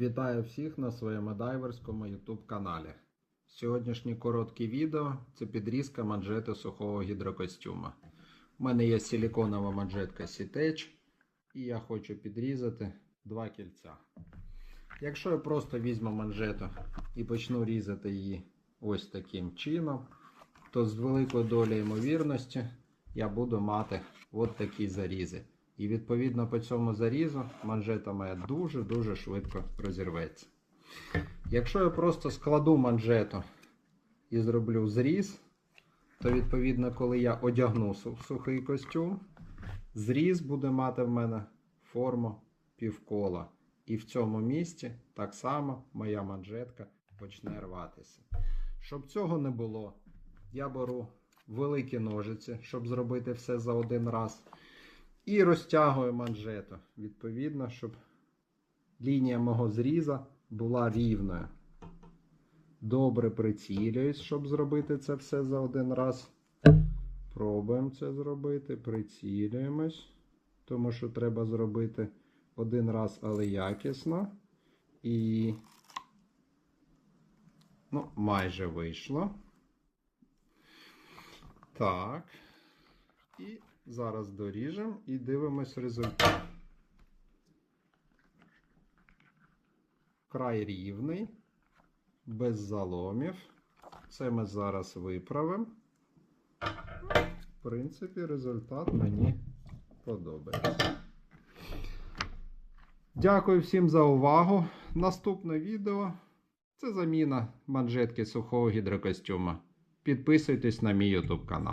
Вітаю всіх на своєму дайверському YouTube каналі. Сьогоднішнє коротке відео це підрізка манжети сухого гідрокостюма. У мене є силіконова манжетка Сітеч, і я хочу підрізати два кільця. Якщо я просто візьму манжету і почну різати її ось таким чином, то з великою долею ймовірності я буду мати от такі зарізи. І відповідно по цьому зарізу манжета моя дуже-дуже швидко розірветься. Якщо я просто складу манжету і зроблю зріз, то відповідно, коли я одягну сухий костюм, зріз буде мати в мене форму півкола. І в цьому місці так само моя манжетка почне рватися. Щоб цього не було, я беру великі ножиці, щоб зробити все за один раз. І розтягую манжету, відповідно, щоб лінія мого зріза була рівною. Добре прицілююсь, щоб зробити це все за один раз. Пробуємо це зробити, прицілюємось, тому що треба зробити один раз, але якісно. І ну, майже вийшло. Так. І зараз доріжемо і дивимось результат. Край рівний, без заломів. Це ми зараз виправимо. В принципі, результат мені подобається. Дякую всім за увагу. Наступне відео це заміна манжетки сухого гідрокостюма. Підписуйтесь на мій YouTube канал.